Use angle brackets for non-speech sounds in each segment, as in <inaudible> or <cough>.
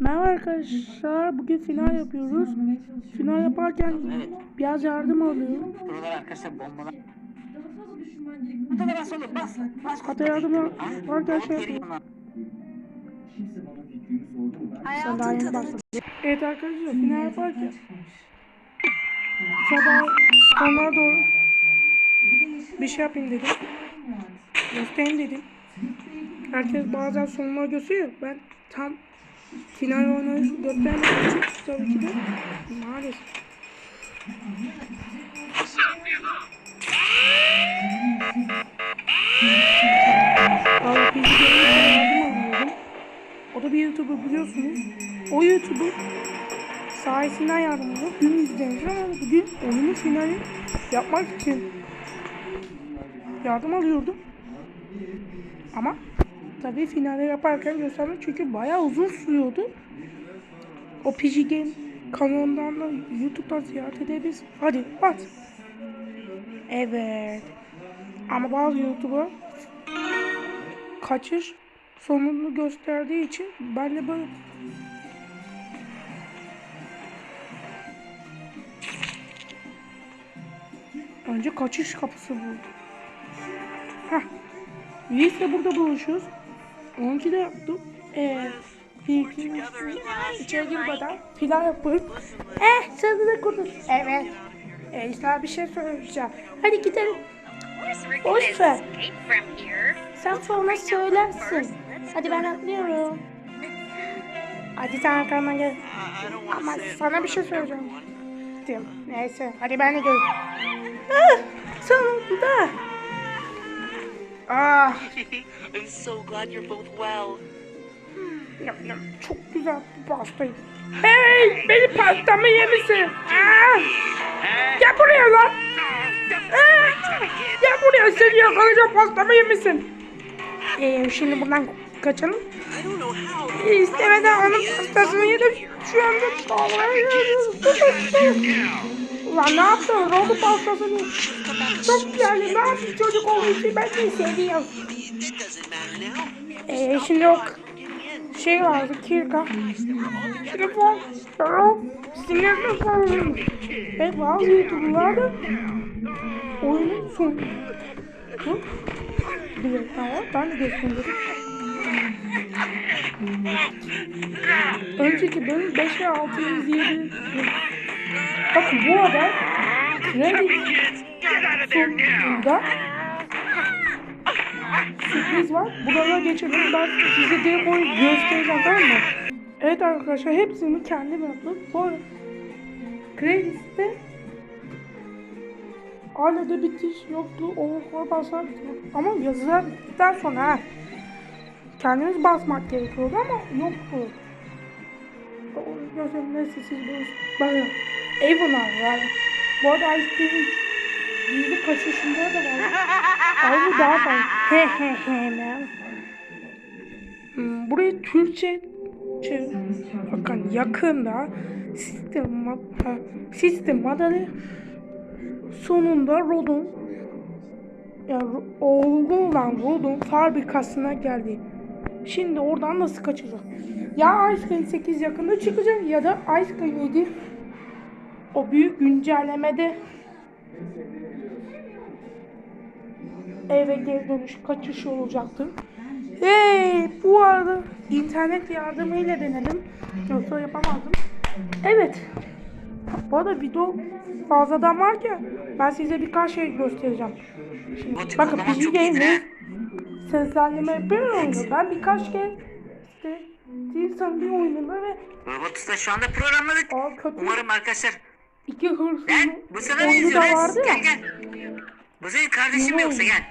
Merhaba arkadaşlar. Bugün final yapıyoruz. Final yaparken Evet. biraz yardım alıyorum. Buralar arkadaşlar bombalar. Hatta bas oğlum bas. Bas yardım daha yeni başladın. Evet arkadaşlar final yaparken sabah sonlara doğru bir şey yapayım dedim. Göstereyim dedim. Herkes bazen sonuna gösteriyor. Ben tam final oynayışı göstermek için tabii ki de maalesef. Bir yardım alıyordum. O da bir YouTuber biliyorsunuz. O YouTuber sayesinden yardım alıyor. Dün izlemiş ama bugün oyunun finali yapmak için yardım alıyordum. Ama tabii finale yaparken göstermek çünkü bayağı uzun sürüyordu. O PG Game kanalından da YouTube'dan ziyaret edebiliriz. Hadi at. Evet. Ama bazı YouTuber kaçış sonunu gösterdiği için ben de böyle Önce kaçış kapısı buldum. Heh. Yiğit'le burada buluşuyoruz. Onuncu da yaptım. Ee, içeri girmeden filan yapıp Eh da konuş. Evet. Ee, sana bir şey söyleyeceğim. Hadi gidelim. Boş ver. Sen sonra söylersin. Hadi ben atlıyorum. Hadi sen arkamdan gel. Ama sana bir şey söyleyeceğim. Neyse. Hadi ben de geleyim. Ah, sonunda. Ah, <laughs> I'm so glad you're both well. yap, yap. Çok güzel bu pastayı. Hey, benim pastamı yemişsin. Ah, gel buraya lan. Ah, gel buraya seni yakalayacağım pastamı yemişsin. Ee, şimdi buradan kaçalım. How. İstemeden onun pastasını yedim. Şu anda Ulan ne yaptın? Robo pastasını. Çok güzel. Ne yaptın çocuk olduğu ben seni seviyorum. Ee, şimdi o şey vardı kirka. Telefon. Telefon. Sinirli falan. Ve bazı youtuberlar da oyunun sonu. Hı? Bir dakika var. Ben de göstereyim. Önceki bölüm 5 ve 6 izleyebilirim. Bakın bu adam sonunda sürpriz var. Buralara geçelim. Ben size direkt oyunu göstereceğim tamam mı? Evet arkadaşlar hepsini kendim yaptım. Craigslist'te hala da bitiş yoktu. O basar Ama yazılar bittikten sonra ha, kendimiz basmak gerekiyordu ama yoktu. Gözlerim neyse siz böyle Avon'a yani. Bu arada Ice Cream'in gizli kaçışında da var. Bu daha fazla. He he he man. Hmm, burayı Türkçe bakın yakında sistem sistem madalya sonunda Rodon ya Ro- oğlu olan Rodon fabrikasına geldi. Şimdi oradan nasıl kaçacak? Ya Ice Cream 8 yakında çıkacak ya da Ice Cream 7 o büyük güncellemede eve geri dönüş kaçış olacaktır. Hey, bu arada internet yardımıyla denedim. Yoksa yapamazdım. Evet. Bu arada video fazladan varken ben size birkaç şey göstereceğim. Şimdi, bakın Game'in ha. seslendirme yapıyorum. Ben birkaç kez işte Tilson bir oyununda ve Robotus'ta şu anda programladık. Aa, kötü. Umarım arkadaşlar. İki hırsızın Lan bu sana benziyor lan. vardı ya. Gel gel. Bu senin kardeşin mi Ne yoksa oyunu? gel.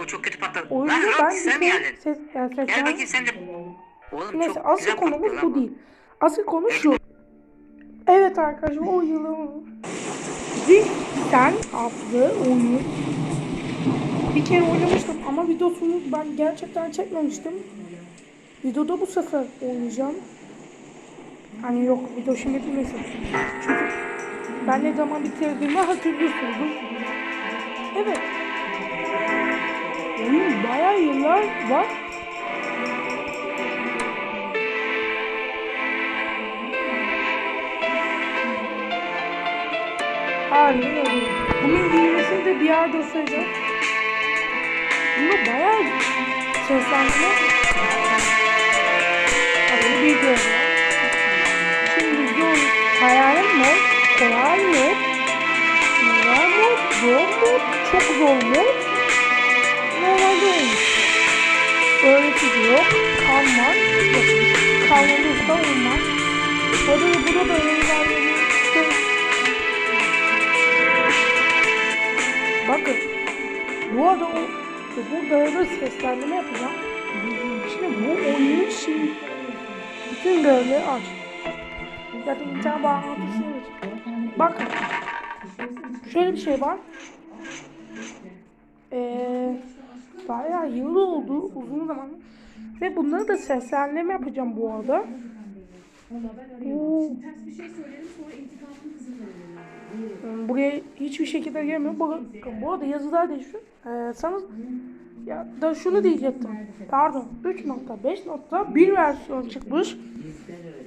Oo çok kötü patladı. Oyunda Lan ben Rob sen mi geldin? ses, yani Gel seslen- bakayım sen de. Oğlum Neyse çok asıl güzel konumuz bu lan değil. Asıl konu şu. Evet arkadaşlar o yılın Zikten adlı oyunu bir kere oynamıştım ama videosunu ben gerçekten çekmemiştim. Videoda bu sefer oynayacağım. Hani yok video şimdi bilmesin. Çünkü ben ne zaman bitirdiğimi hatırlıyorsunuz. Evet. Oyun bayağı yıllar var. Aynen öyle. Bunun bilmesini de bir yerde sayacağım. Bunu bayağı seslendirme. Hani bir görüntü. Hayalim mod, kolay mod, normal mod, zor mod, çok zor mod, normalde olmuş. Öğretici yok, kalmaz, yok. Kalmalıysa olmaz. Bu arada burada da işte Bakın. Bu arada o burada da seslendirme yapacağım. Şimdi bu oyunun şimdi bütün görevleri aç. Da internet bağlantısını aç. Bakın. Şöyle bir şey var. Ee, bayağı yıl oldu uzun zaman. Ve bunları da seslendirme yapacağım bu arada. Bu. Hmm, Buraya hiçbir şekilde gelmiyor. Bakın, bu arada yazılar değişiyor. Ee, sana ya da şunu diyecektim. Pardon. 3.5.1 versiyon çıkmış.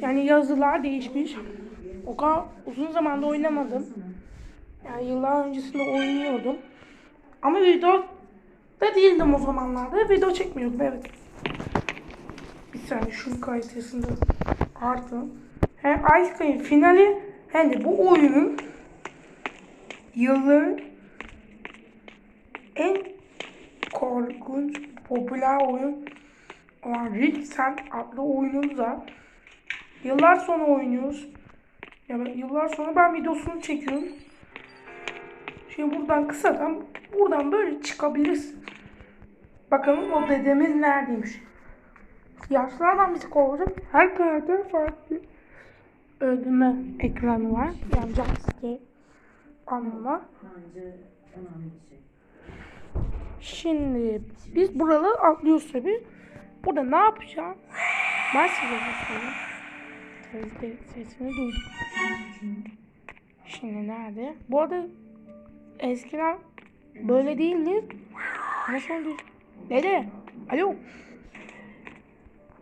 Yani yazılar değişmiş. O kadar uzun zamanda oynamadım. Yani yıllar öncesinde oynuyordum. Ama video da değildim o zamanlarda. Video çekmiyordum evet. Bir saniye şunun kalitesinde artı. Hem Ice Cream finali hem de bu oyunun yılların en korkunç popüler oyun olan Rick Sand adlı oyununu da yıllar sonra oynuyoruz. Yani yıllar sonra ben videosunu çekiyorum. Şimdi buradan kısadan buradan böyle çıkabilirsin. Bakalım o dedemiz neredeymiş. Yaşlılardan bizi kovacak. Her karakter farklı öldürme ekranı var. Yani jumpscare anlamı. Bence önemli bir şey. Şimdi biz buraları atlıyoruz tabi. Burada ne yapacağım? Ben size göstereyim. Sesini duydum. Şimdi nerede? Bu arada eskiden böyle değildi. Sonra değil. Dede. Alo.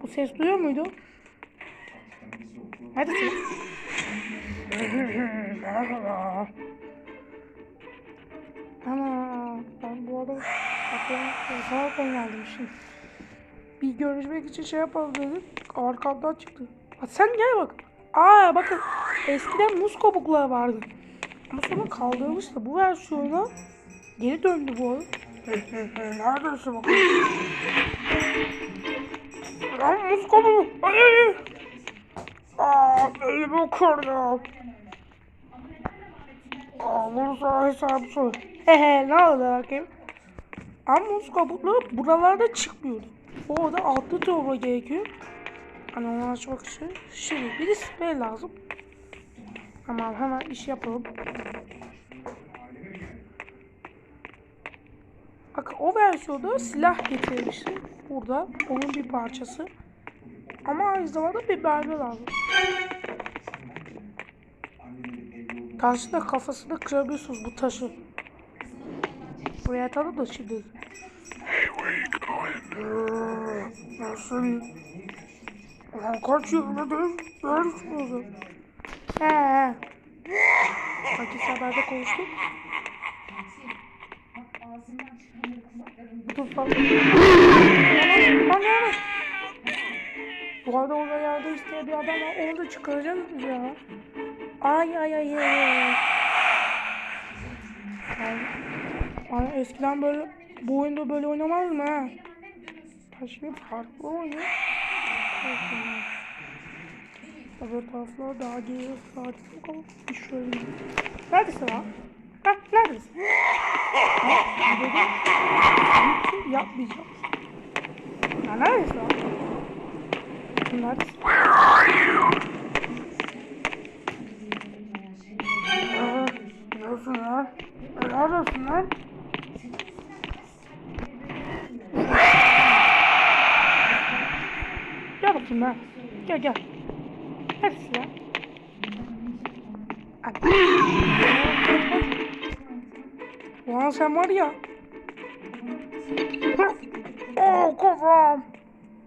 Bu ses duyuyor muydu? Neredesin? <laughs> Merhaba. Ana ben bu arada aklıma sağlıkla geldim şimdi. Bir görüşmek için şey yapalım dedim. Arkamdan çıktı. Ha, sen gel bak. Aa bakın eskiden muz kabukları vardı. Ama sonra kaldırmıştı. Bu versiyona geri döndü bu oyun. <laughs> Neredesin bakalım? Lan muz kabuğu. Ay ay. Aa elimi kırdım. Aa bunu sana hesabı sor. Hehe ne oldu bakayım? Ama muz kabukları buralarda çıkmıyordu. Orada altı torba gerekiyor. Hani onu açmak için. Şimdi bir sprey lazım. Tamam hemen iş yapalım. Bakın o versiyonda silah getirilmişti. Burada onun bir parçası. Ama aynı zamanda bir mermi lazım. Karşısında kafasını kırabiliyorsunuz bu taşı. Buraya atalım da şimdi. Nasıl? Ulan kaç yıldır görüşmüyoruz. He he. Fakir haberde konuştuk. Dur falan. Lan? Bu arada orada yerde işte bir adam var. Onu da çıkaracağız ya. Ay ay ay ay. Ay. Ay eskiden böyle bu oyunda böyle oynamaz mı ha? Şimdi farklı oynuyor. Öbür taraflar daha geri sakin bakalım. Bir şöyle. Neredesin lan? Ha neredesin? Ha dedim? Yapmayacağım. Ya neredesin lan? Neredesin? Aa, Neredesin lan? Neredesin lan? Bakayım lan. Gel gel. Lan? Hadi. Ulan sen var ya. Oh kafam.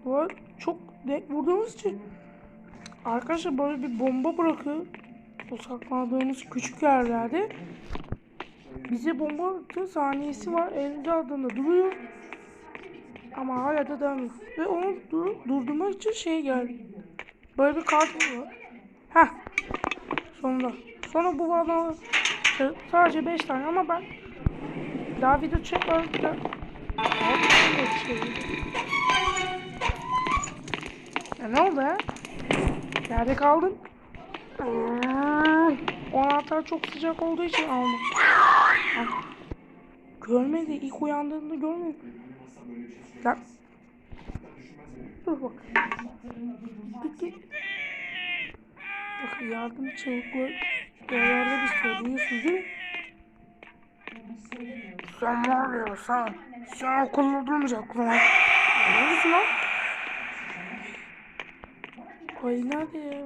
Böyle çok de vurduğumuz için. Arkadaşlar böyle bir bomba bırakıyor. O sakladığımız küçük yerlerde. bize bomba attı saniyesi var. Elde adında duruyor. Ama hala da devam ediyor. Ve onu dur durdurmak için şey geldi. Böyle bir kart var. Heh. Sonunda. Sonra bu bana sadece 5 tane ama ben daha video çekmedim. Ya ne oldu ha? Nerede kaldın? O anahtar çok sıcak olduğu için aldım. Al. Görmedi. İlk uyandığında görmedi. Lan. Dur bak. Git. Bak yardım çabuklu yerlerde bir şey duyuyorsunuz değil mi? Sen var ya sen. Sen akıllı durmayacaksın lan. Neredesin lan? Ay nerede ya?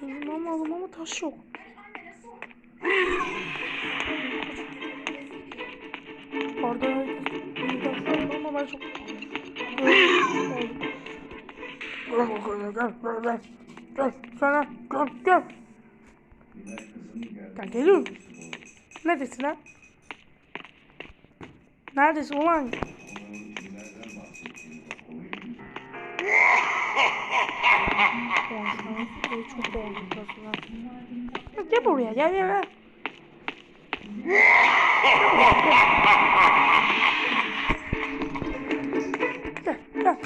Çözüm aldım ama taş yok. Orada ama. Gel gel gel gel. Gel sana gel gel. Gel geliyorum. Neredesin lan? Neredesin ulan? Çok oldu Gel buraya gel gel gel. Gel.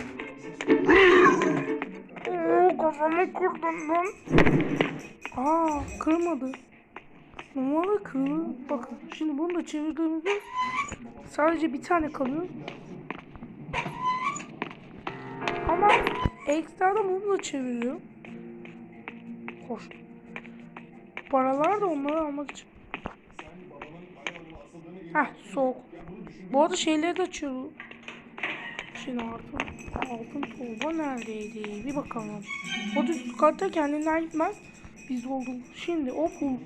Oo kafamı kırdın lan. Aa kırmadı. Normalde kırılır. Bakın şimdi bunu da çevirdiğimizde sadece bir tane kalıyor. Ama ekstradan bunu da çeviriyor. Hoş. Paralar da onları almak için. Heh soğuk. Bu arada şeyleri de açıyor. Şimdi altın, altın torba neredeydi? Bir bakalım. O düz kartta kendinden gitmez. Biz olduk. Şimdi o pul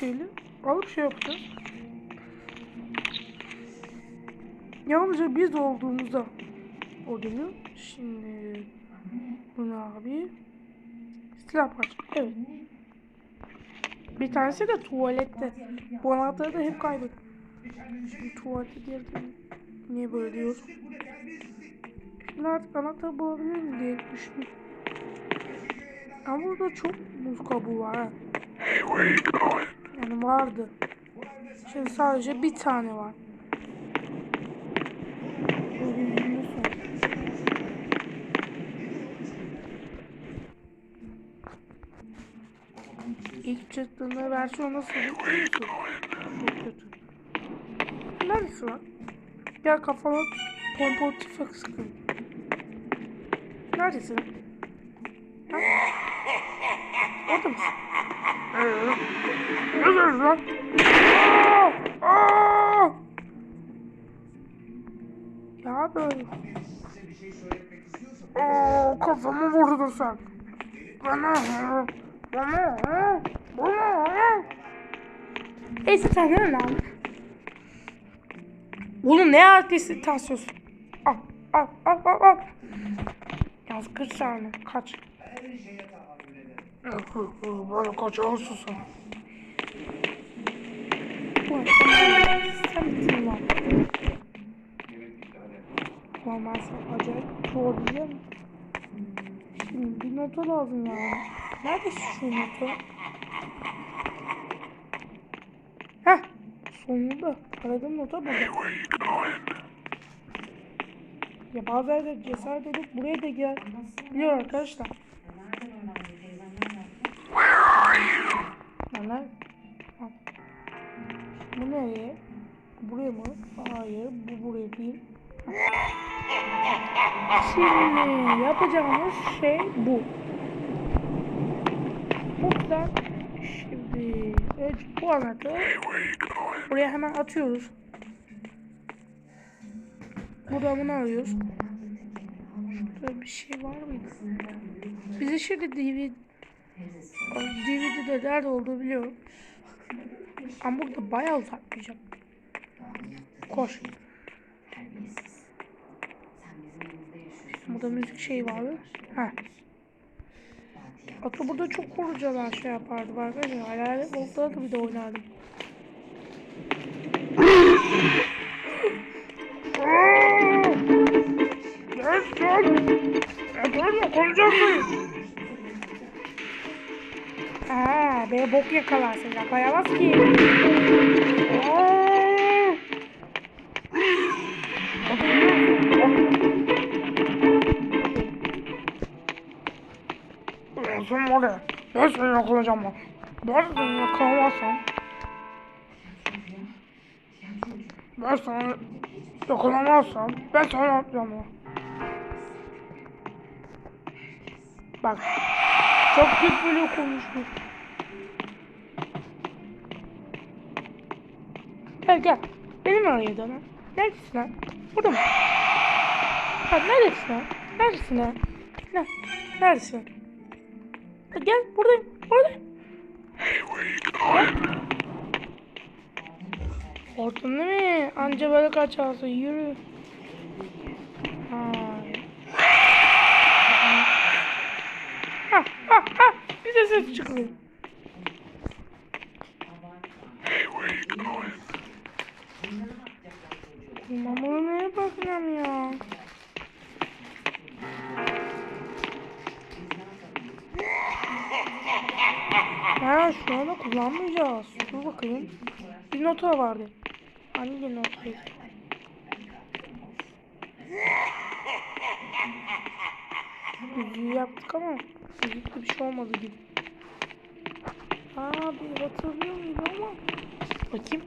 şeyli alıp şey yapacağız. Yalnızca biz olduğumuzda o geliyor. Şimdi bu ne abi? Silah parça. Evet. Bir tanesi de tuvalette. Bu anahtarı da hep kaybettim. Şimdi tuvalete girdim. Niye böyle diyor? Şimdi artık anahtarı bulabilir miyim diye düşündüm. Ama burada çok muz kabuğu var ha. Yani vardı. Şimdi sadece bir tane var. İlk çıktığında versiyon nasıl biliyor musun? Çok kötü. Neredesin lan? Gel kafana pompon tüfek sıkın. Neredesin? Ha? Orada mısın? Ne diyorsun lan? Aa! Aa! Ya böyle. Oo, kafamı vurdun sen. Bana, bana, bana. Neyse sen gel lan. Oğlum ne artisti tasıyorsun? Al, al, al, al, al. Yaz 40 tane, kaç. Bana kaç. Ulan ben sana acayip trolleyeceğim. Şimdi bir nota lazım ya. Nerede şu nota? Heh. Sonunda. Aradığım nota burada. Ya bazı yerde cesaret edip buraya da gel. Biliyor arkadaşlar. Al. Bu nereye? Buraya mı? Hayır. Bu buraya değil. Şimdi yapacağımız şey bu. Buradan şimdi önce bu anahtarı buraya hemen atıyoruz. Buradan bunu alıyoruz. Şurada bir şey var mıydı? Bize şimdi DVD DVD'de nerede olduğunu biliyorum. Ama burada bayağı uzatmayacak. Koş. Burada müzik şey vardı. Ha. Ata burada çok korucalar şey yapardı arkadaşlar. Hayalet da bir de oynardım. Yakalayacaksın. Aa, beni bok yakalarsın. Yakalayamaz ki. Aa! Sen var ya, ben seni yakalayacağım bak. Ben seni yakalamazsam ben sana yakalamazsam ben sana yapacağım ya. Bak çok küfürlü konuştu. Gel gel. Benim arayı dön. Neredesin lan? Burada mı? Ha, neredesin lan? Neredesin lan? Ne? Neredesin? Ha, Gel buradayım. Buradayım. Gel. Değil mi? Anca böyle kaçarsın. Yürü. Ay. Ha ha ha. Bir de ses çıkıyor. Bunu neye bakacağım ya? Ha şu anda kullanmayacağız. Dur bakayım. Bir nota vardı. Hangi notaydı? Yüzüğü yaptık ama yüzükte bir şey olmadı gibi. Aa bir hatırlıyor muyum ama. Bakayım.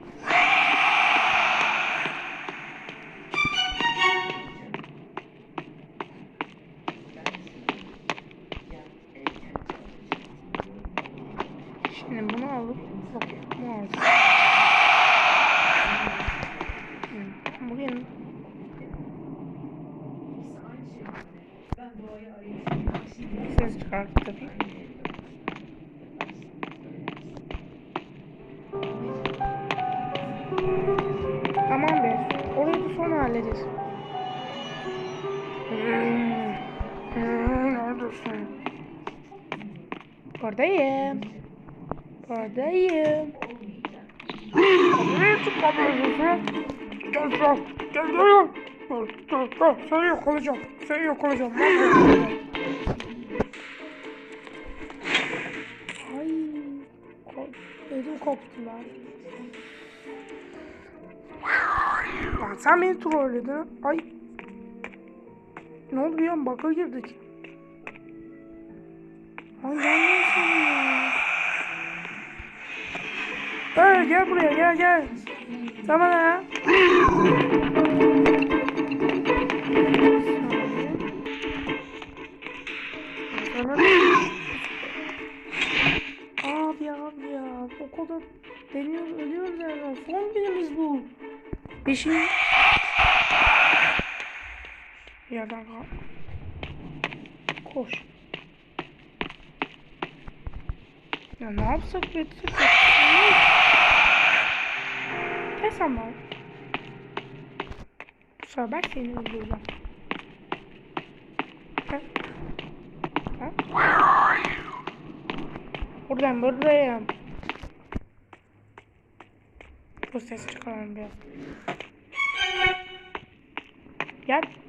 Buradayım. Buradayım. Nereye çıkamıyorsun? Gel gel. Gel gel. Gel gel gel. Seni yakalayacağım. Seni yakalayacağım. Ben yakalayacağım. Ay. ko- Ödüm koptu lan. Lan sen beni trolledin. Ay. Ne oldu an baka girdik. Ay gelmiyorsun Hey gel buraya gel gel. Sen bana. Abi abi ya o kadar deniyoruz ölüyoruz yani son günümüz bu. Beşinci yerden kal. Koş. Ya ne yapsak etsek Bu sefer ben seni öldüreceğim. Ha? Ha? Buradan buradayım. Bu ses çıkaralım biraz. Gel.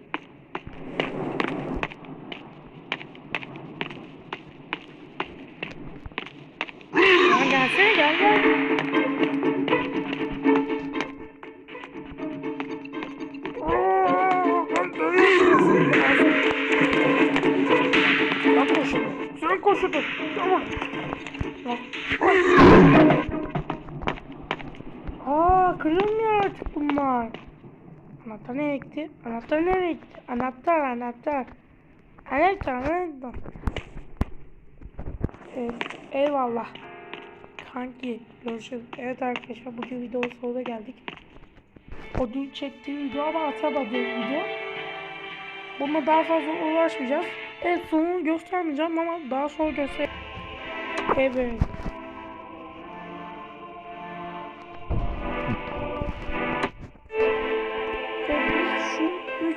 Nereye gitti? Anahtar nereye gitti? Anahtar anahtar. Anahtar anahtar. Evet, eyvallah. Kanki görüşürüz. Evet arkadaşlar bugün video sonuna geldik. O dün çektiği video ama atamadığı video. Bununla daha fazla uğraşmayacağız. Evet sonunu göstermeyeceğim ama daha sonra göster. Evet.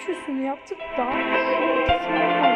Üçüsünü yaptık. Yapmadık.